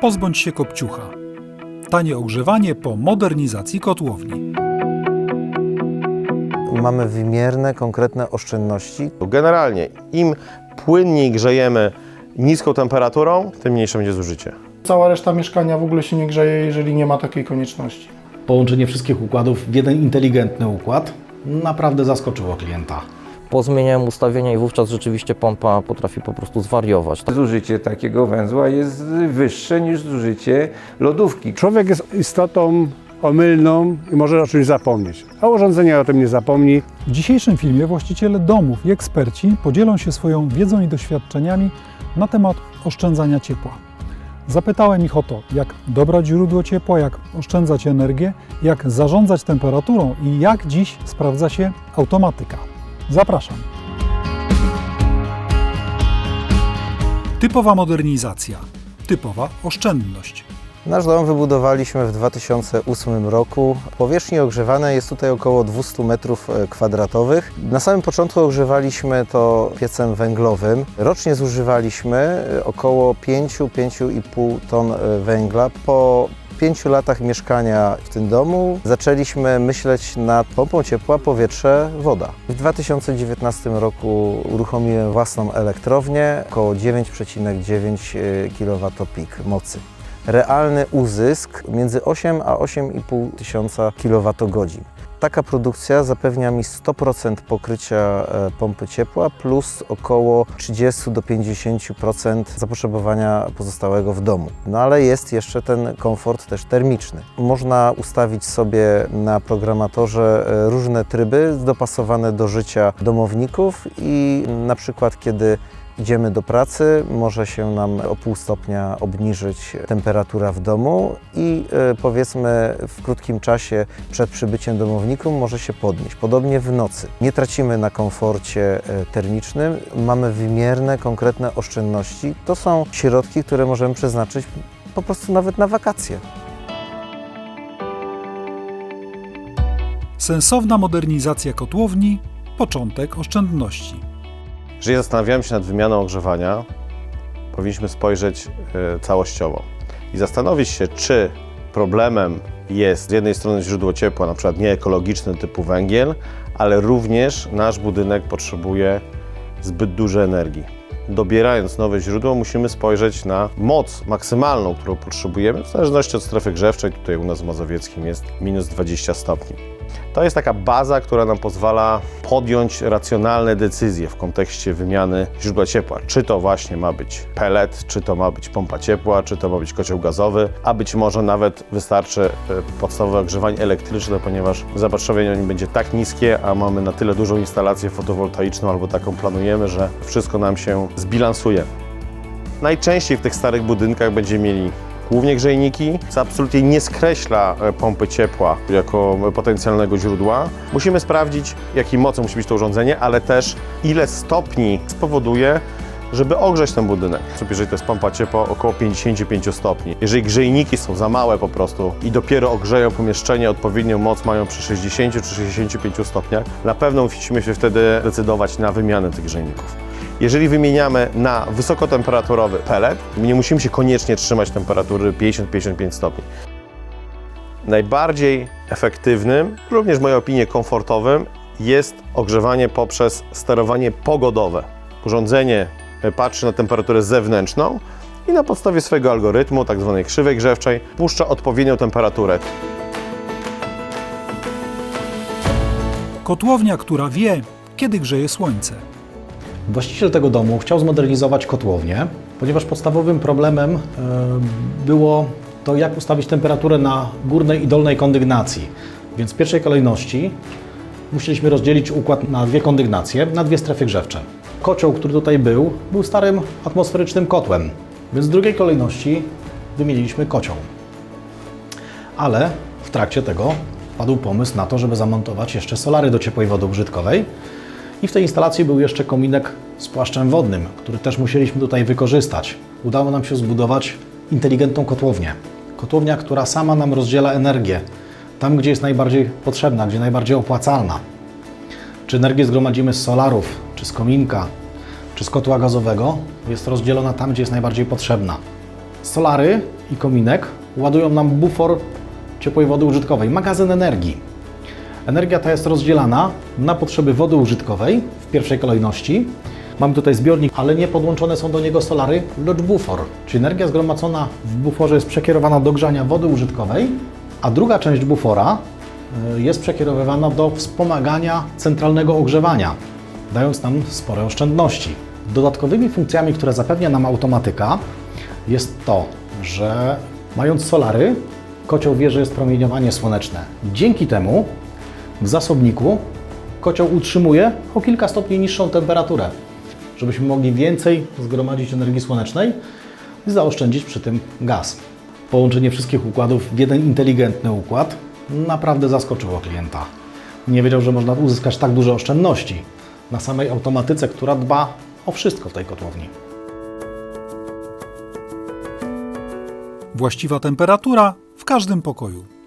Pozbądź się kopciucha. Tanie ogrzewanie po modernizacji kotłowni. Mamy wymierne, konkretne oszczędności. Generalnie im płynniej grzejemy niską temperaturą, tym mniejsze będzie zużycie. Cała reszta mieszkania w ogóle się nie grzeje, jeżeli nie ma takiej konieczności. Połączenie wszystkich układów w jeden inteligentny układ naprawdę zaskoczyło klienta. Pozmieniałem ustawienia i wówczas rzeczywiście pompa potrafi po prostu zwariować. Zużycie takiego węzła jest wyższe niż zużycie lodówki. Człowiek jest istotą omylną i może o czymś zapomnieć, a urządzenie o tym nie zapomni. W dzisiejszym filmie właściciele domów i eksperci podzielą się swoją wiedzą i doświadczeniami na temat oszczędzania ciepła. Zapytałem ich o to, jak dobrać źródło ciepła, jak oszczędzać energię, jak zarządzać temperaturą i jak dziś sprawdza się automatyka. Zapraszam. Typowa modernizacja, typowa oszczędność. Nasz dom wybudowaliśmy w 2008 roku. Powierzchni ogrzewanej jest tutaj około 200 metrów e, kwadratowych. Na samym początku ogrzewaliśmy to piecem węglowym. Rocznie zużywaliśmy e, około 5-5,5 ton e, węgla. Po pięciu latach mieszkania w tym domu zaczęliśmy myśleć nad pompą ciepła, powietrze, woda. W 2019 roku uruchomiłem własną elektrownię, około 9,9 kWp mocy realny uzysk między 8 a 8,5 tysiąca kWh. Taka produkcja zapewnia mi 100% pokrycia e, pompy ciepła plus około 30 do 50% zapotrzebowania pozostałego w domu. No ale jest jeszcze ten komfort też termiczny. Można ustawić sobie na programatorze e, różne tryby dopasowane do życia domowników i na przykład kiedy idziemy do pracy, może się nam o pół stopnia obniżyć temperatura w domu i e, powiedzmy w krótkim czasie przed przybyciem domowników może się podnieść. Podobnie w nocy. Nie tracimy na komforcie e, termicznym, mamy wymierne, konkretne oszczędności. To są środki, które możemy przeznaczyć po prostu nawet na wakacje. Sensowna modernizacja kotłowni początek oszczędności. Jeżeli zastanawiamy się nad wymianą ogrzewania, powinniśmy spojrzeć e, całościowo i zastanowić się, czy problemem jest z jednej strony źródło ciepła, na przykład nieekologiczne typu węgiel, ale również nasz budynek potrzebuje zbyt dużej energii. Dobierając nowe źródło, musimy spojrzeć na moc maksymalną, którą potrzebujemy, w zależności od strefy grzewczej. Tutaj u nas w Mazowieckim jest minus 20 stopni. To jest taka baza, która nam pozwala podjąć racjonalne decyzje w kontekście wymiany źródła ciepła. Czy to właśnie ma być pellet, czy to ma być pompa ciepła, czy to ma być kocioł gazowy, a być może nawet wystarczy e, podstawowe ogrzewanie elektryczne, ponieważ zapotrzebowanie nie będzie tak niskie, a mamy na tyle dużą instalację fotowoltaiczną albo taką planujemy, że wszystko nam się zbilansuje. Najczęściej w tych starych budynkach będziemy mieli głównie grzejniki, co absolutnie nie skreśla e, pompy ciepła jako potencjalnego źródła. Musimy sprawdzić, jakiej mocy musi być to urządzenie, ale też ile stopni spowoduje, żeby ogrzeć ten budynek. Jeżeli to jest pompa ciepła około 55 stopni. Jeżeli grzejniki są za małe po prostu i dopiero ogrzeją pomieszczenie, odpowiednią moc mają przy 60 czy 65 stopniach, na pewno musimy się wtedy decydować na wymianę tych grzejników. Jeżeli wymieniamy na wysokotemperaturowy pellet, nie musimy się koniecznie trzymać temperatury 50-55 stopni. Najbardziej efektywnym, również w mojej opinii komfortowym, jest ogrzewanie poprzez sterowanie pogodowe. Urządzenie patrzy na temperaturę zewnętrzną i na podstawie swojego algorytmu, tak zwanej krzywej grzewczej, puszcza odpowiednią temperaturę. Kotłownia, która wie, kiedy grzeje słońce. Właściciel tego domu chciał zmodernizować kotłownię, ponieważ podstawowym problemem e, było to, jak ustawić temperaturę na górnej i dolnej kondygnacji. Więc w pierwszej kolejności musieliśmy rozdzielić układ na dwie kondygnacje, na dwie strefy grzewcze. Kocioł, który tutaj był, był starym atmosferycznym kotłem, więc w drugiej kolejności wymieniliśmy kocioł. Ale w trakcie tego padł pomysł na to, żeby zamontować jeszcze solary do ciepłej wody użytkowej, i w tej instalacji był jeszcze kominek z płaszczem wodnym, który też musieliśmy tutaj wykorzystać. Udało nam się zbudować inteligentną kotłownię. Kotłownia, która sama nam rozdziela energię tam, gdzie jest najbardziej potrzebna, gdzie najbardziej opłacalna. Czy energię zgromadzimy z solarów, czy z kominka, czy z kotła gazowego, jest rozdzielona tam, gdzie jest najbardziej potrzebna. Solary i kominek ładują nam bufor ciepłej wody użytkowej, magazyn energii. Energia ta jest rozdzielana na potrzeby wody użytkowej w pierwszej kolejności. Mamy tutaj zbiornik, ale nie podłączone są do niego solary, lecz bufor. Czyli energia zgromadzona w buforze jest przekierowana do grzania wody użytkowej, a druga część bufora y, jest przekierowywana do wspomagania centralnego ogrzewania, dając nam spore oszczędności. Dodatkowymi funkcjami, które zapewnia nam automatyka, jest to, że mając solary, kocioł wie, że jest promieniowanie słoneczne. Dzięki temu w zasobniku kocioł utrzymuje o kilka stopni niższą temperaturę, żebyśmy mogli więcej zgromadzić energii słonecznej i zaoszczędzić przy tym gaz. Połączenie wszystkich układów w jeden inteligentny układ naprawdę zaskoczyło klienta. Nie wiedział, że można uzyskać tak duże oszczędności na samej automatyce, która dba o wszystko w tej kotłowni. Właściwa temperatura w każdym pokoju.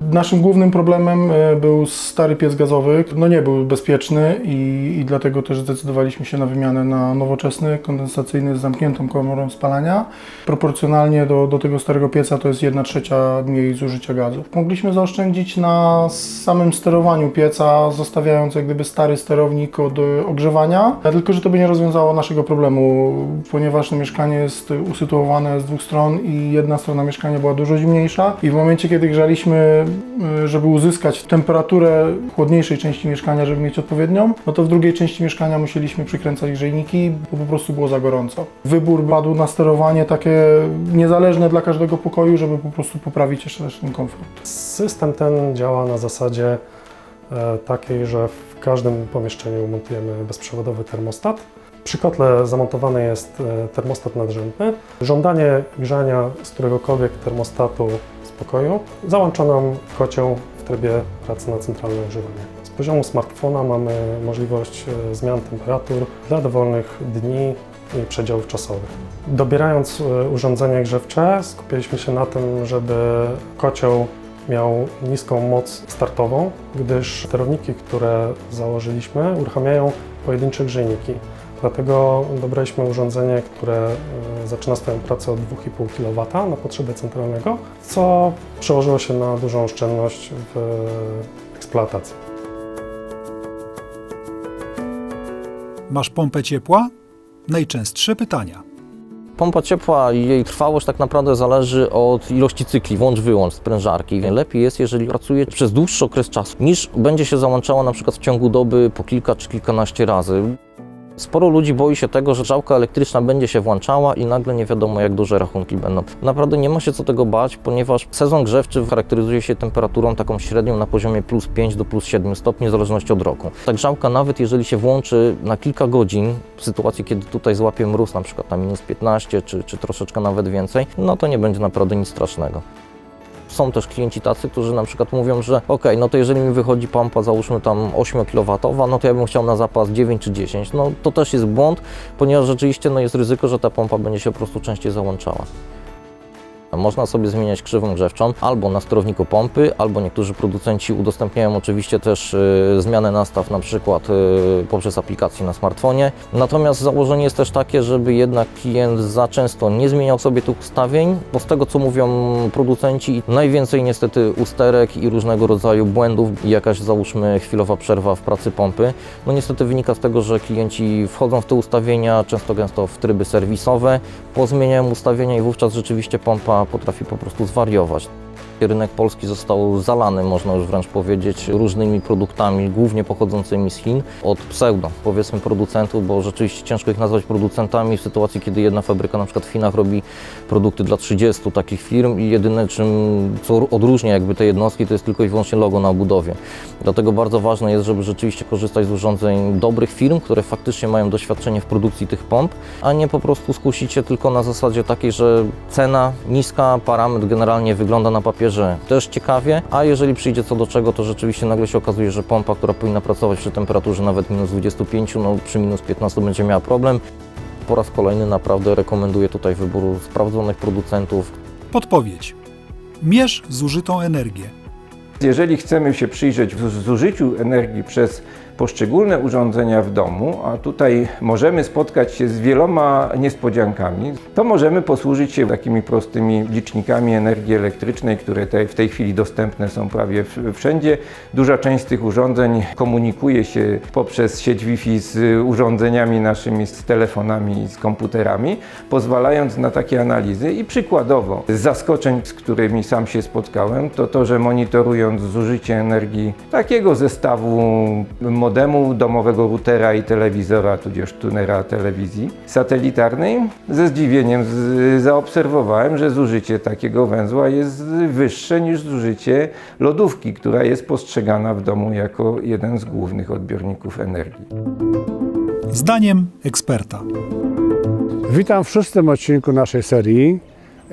Naszym głównym problemem e, był stary piec gazowy. No nie był bezpieczny i, i dlatego też zdecydowaliśmy się na wymianę na nowoczesny, kondensacyjny z zamkniętą komorą spalania. Proporcjonalnie do, do tego starego pieca to jest 1 trzecia mniej zużycia gazu. Mogliśmy zaoszczędzić na samym sterowaniu pieca, zostawiając jak gdyby stary sterownik od ogrzewania, tylko że to by nie rozwiązało naszego problemu, ponieważ mieszkanie jest usytuowane z dwóch stron i jedna strona mieszkania była dużo zimniejsza i w momencie, kiedy grzaliśmy żeby uzyskać temperaturę chłodniejszej części mieszkania, żeby mieć odpowiednią, no to w drugiej części mieszkania musieliśmy przykręcać grzejniki, bo po prostu było za gorąco. Wybór padł na sterowanie takie niezależne dla każdego pokoju, żeby po prostu poprawić jeszcze ten komfort. System ten działa na zasadzie e, takiej, że w każdym pomieszczeniu montujemy bezprzewodowy termostat. Przy kotle zamontowany jest e, termostat nadrzędny. Żądanie grzania z któregokolwiek termostatu pokoju załącza nam kocioł w trybie pracy na centralne ogrzewanie. Z poziomu smartfona mamy możliwość e, zmian temperatur dla dowolnych dni i przedziałów czasowych. Dobierając e, urządzenie grzewcze, skupiliśmy się na tym, żeby kocioł miał niską moc startową, gdyż sterowniki, które założyliśmy, uruchamiają pojedyncze grzejniki. Dlatego dobraliśmy urządzenie, które e, zaczyna swoją pracę od 2,5 kW na potrzeby centralnego, co przełożyło się na dużą oszczędność w eksploatacji. Masz pompę ciepła? Najczęstsze pytania. Pompa ciepła i jej trwałość tak naprawdę zależy od ilości cykli, włącz-wyłącz sprężarki. Lepiej jest, jeżeli pracuje przez dłuższy okres czasu, niż będzie się załączała na przykład w ciągu doby po kilka czy kilkanaście razy. Sporo ludzi boi się tego, że żałka elektryczna będzie się włączała i nagle nie wiadomo jak duże rachunki będą. Naprawdę nie ma się co tego bać, ponieważ sezon grzewczy charakteryzuje się temperaturą taką średnią na poziomie plus 5 do plus 7 stopni w zależności od roku. Ta grzałka nawet jeżeli się włączy na kilka godzin, w sytuacji kiedy tutaj złapie mróz na przykład na minus 15 czy, czy troszeczkę nawet więcej, no to nie będzie naprawdę nic strasznego. Są też klienci tacy, którzy na przykład mówią, że ok, no to jeżeli mi wychodzi pompa załóżmy tam 8 kW, no to ja bym chciał na zapas 9 czy 10. No to też jest błąd, ponieważ rzeczywiście no, jest ryzyko, że ta pompa będzie się po prostu częściej załączała. Można sobie zmieniać krzywą grzewczą albo na sterowniku pompy, albo niektórzy producenci udostępniają oczywiście też y, zmianę nastaw na przykład y, poprzez aplikację na smartfonie. Natomiast założenie jest też takie, żeby jednak klient za często nie zmieniał sobie tych ustawień, bo z tego co mówią producenci, najwięcej niestety usterek i różnego rodzaju błędów jakaś załóżmy chwilowa przerwa w pracy pompy. No niestety wynika z tego, że klienci wchodzą w te ustawienia często gęsto w tryby serwisowe, pozmieniają ustawienia i wówczas rzeczywiście pompa potrafi po prostu zwariować. Rynek polski został zalany, można już wręcz powiedzieć, różnymi produktami, głównie pochodzącymi z Chin, od pseudo, powiedzmy, producentów, bo rzeczywiście ciężko ich nazwać producentami w sytuacji, kiedy jedna fabryka na przykład w Chinach robi produkty dla 30 takich firm i jedyne, czym, co odróżnia jakby te jednostki, to jest tylko i wyłącznie logo na obudowie. Dlatego bardzo ważne jest, żeby rzeczywiście korzystać z urządzeń dobrych firm, które faktycznie mają doświadczenie w produkcji tych pomp, a nie po prostu skusić się tylko na zasadzie takiej, że cena niska, parametr generalnie wygląda na papierze też ciekawie, a jeżeli przyjdzie co do czego, to rzeczywiście nagle się okazuje, że pompa, która powinna pracować przy temperaturze nawet minus 25, no przy minus 15 będzie miała problem. Po raz kolejny naprawdę rekomenduję tutaj wybór sprawdzonych producentów, Podpowiedź. Mierz zużytą energię. Jeżeli chcemy się przyjrzeć w zużyciu energii przez poszczególne urządzenia w domu, a tutaj możemy spotkać się z wieloma niespodziankami, to możemy posłużyć się takimi prostymi licznikami energii elektrycznej, które te, w tej chwili dostępne są prawie wszędzie. Duża część z tych urządzeń komunikuje się poprzez sieć Wi-Fi z urządzeniami naszymi, z telefonami z komputerami, pozwalając na takie analizy i przykładowo z zaskoczeń, z którymi sam się spotkałem, to to, że monitorując zużycie energii takiego zestawu modemu, domowego routera i telewizora, tudzież tunera telewizji satelitarnej, ze zdziwieniem z, zaobserwowałem, że zużycie takiego węzła jest wyższe niż zużycie lodówki, która jest postrzegana w domu jako jeden z głównych odbiorników energii. Zdaniem eksperta. Witam w szóstym odcinku naszej serii.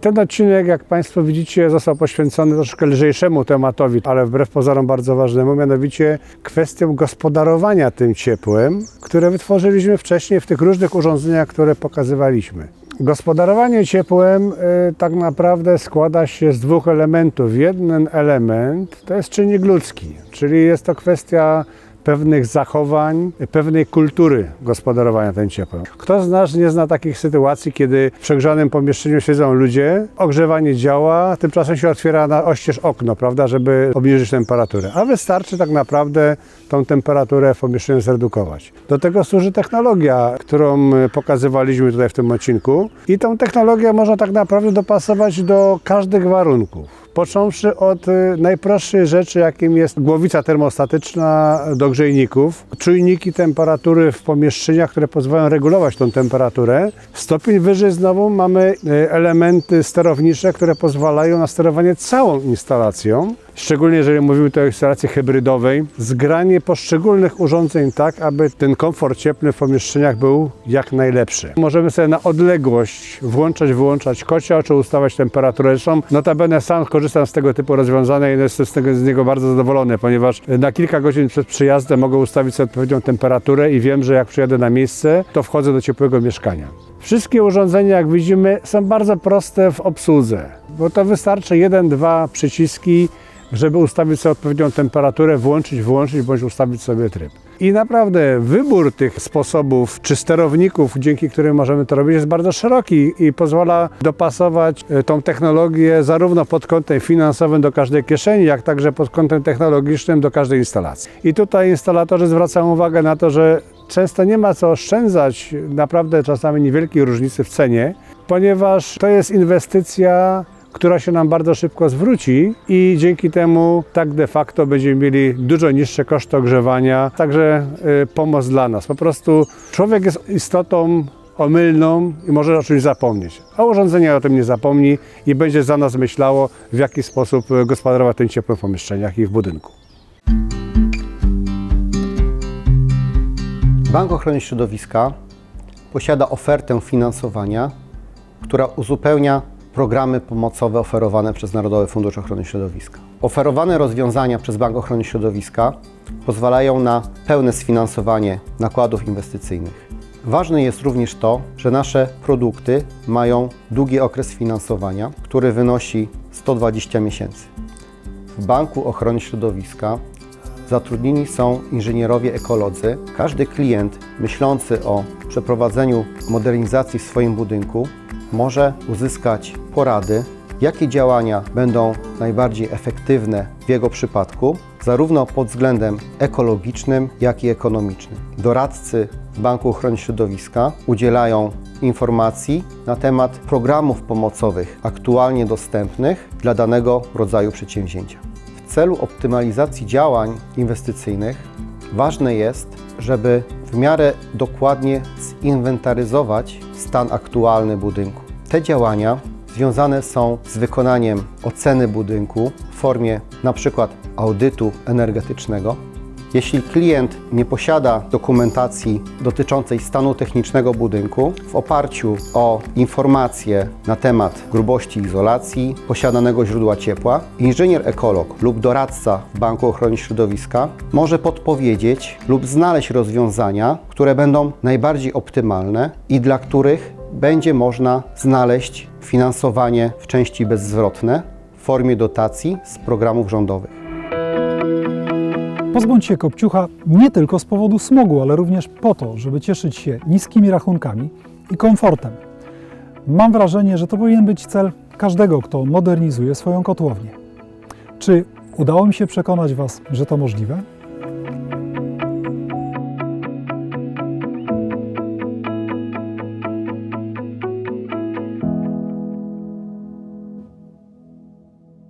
Ten odcinek, jak Państwo widzicie, został poświęcony troszkę lżejszemu tematowi, ale wbrew pozorom bardzo ważnemu, mianowicie kwestią gospodarowania tym ciepłem, które wytworzyliśmy wcześniej w tych różnych urządzeniach, które pokazywaliśmy. Gospodarowanie ciepłem y, tak naprawdę składa się z dwóch elementów. Jeden element to jest czynnik ludzki, czyli jest to kwestia pewnych zachowań, pewnej kultury gospodarowania tym ciepłem. Kto z nas nie zna takich sytuacji, kiedy w przegrzanym pomieszczeniu siedzą ludzie, ogrzewanie działa, tymczasem się otwiera na oścież okno, prawda, żeby obniżyć temperaturę. A wystarczy tak naprawdę tą temperaturę w pomieszczeniu zredukować. Do tego służy technologia, którą y, pokazywaliśmy tutaj w tym odcinku i tą technologię można tak naprawdę dopasować do każdych warunków. Począwszy od y, najprostszej rzeczy, jakim jest głowica termostatyczna do grzejników, czujniki temperatury w pomieszczeniach, które pozwalają regulować tą temperaturę. Stopień wyżej znowu mamy y, elementy sterownicze, które pozwalają na sterowanie całą instalacją. Szczególnie jeżeli mówimy tutaj o instalacji hybrydowej, zgranie poszczególnych urządzeń tak, aby ten komfort cieplny w pomieszczeniach był jak najlepszy. Możemy sobie na odległość włączać, wyłączać kocioł, czy ustawiać temperaturę. Zresztą notabene sam korzystam z tego typu rozwiązania i jestem z, tego, z niego bardzo zadowolony, ponieważ na kilka godzin przed przyjazdem mogę ustawić sobie odpowiednią temperaturę i wiem, że jak przyjadę na miejsce, to wchodzę do ciepłego mieszkania. Wszystkie urządzenia, jak widzimy, są bardzo proste w obsłudze, bo to wystarczy jeden, dwa przyciski, żeby ustawić sobie odpowiednią temperaturę, włączyć, wyłączyć bądź ustawić sobie tryb. I naprawdę wybór tych sposobów czy sterowników, dzięki którym możemy to robić, jest bardzo szeroki i pozwala dopasować e, tą technologię zarówno pod kątem finansowym do każdej kieszeni, jak także pod kątem technologicznym do każdej instalacji. I tutaj instalatorzy zwracają uwagę na to, że często nie ma co oszczędzać naprawdę czasami niewielkiej różnicy w cenie, ponieważ to jest inwestycja która się nam bardzo szybko zwróci i dzięki temu tak de facto będziemy mieli dużo niższe koszty ogrzewania, także y, pomoc dla nas. Po prostu człowiek jest istotą omylną i może o czymś zapomnieć, a urządzenie o tym nie zapomni i będzie za nas myślało, w jaki sposób y, gospodarować tym ciepłem w pomieszczeniach i w budynku. Bank Ochrony Środowiska posiada ofertę finansowania, która uzupełnia programy pomocowe oferowane przez Narodowy Fundusz Ochrony Środowiska. Oferowane rozwiązania przez Bank Ochrony Środowiska pozwalają na pełne sfinansowanie nakładów inwestycyjnych. Ważne jest również to, że nasze produkty mają długi okres finansowania, który wynosi 120 miesięcy. W Banku Ochrony Środowiska Zatrudnieni są inżynierowie ekolodzy. Każdy klient myślący o przeprowadzeniu modernizacji w swoim budynku może uzyskać porady, jakie działania będą najbardziej efektywne w jego przypadku, zarówno pod względem ekologicznym, jak i ekonomicznym. Doradcy Banku Ochrony Środowiska udzielają informacji na temat programów pomocowych aktualnie dostępnych dla danego rodzaju przedsięwzięcia. W celu optymalizacji działań inwestycyjnych ważne jest, żeby w miarę dokładnie zinwentaryzować stan aktualny budynku. Te działania związane są z wykonaniem oceny budynku w formie np. audytu energetycznego. Jeśli klient nie posiada dokumentacji dotyczącej stanu technicznego budynku, w oparciu o informacje na temat grubości izolacji, posiadanego źródła ciepła, inżynier ekolog lub doradca Banku Ochrony Środowiska może podpowiedzieć lub znaleźć rozwiązania, które będą najbardziej optymalne i dla których będzie można znaleźć finansowanie w części bezzwrotne w formie dotacji z programów rządowych. Pozbądź się kopciucha nie tylko z powodu smogu, ale również po to, żeby cieszyć się niskimi rachunkami i komfortem. Mam wrażenie, że to powinien być cel każdego, kto modernizuje swoją kotłownię. Czy udało mi się przekonać Was, że to możliwe?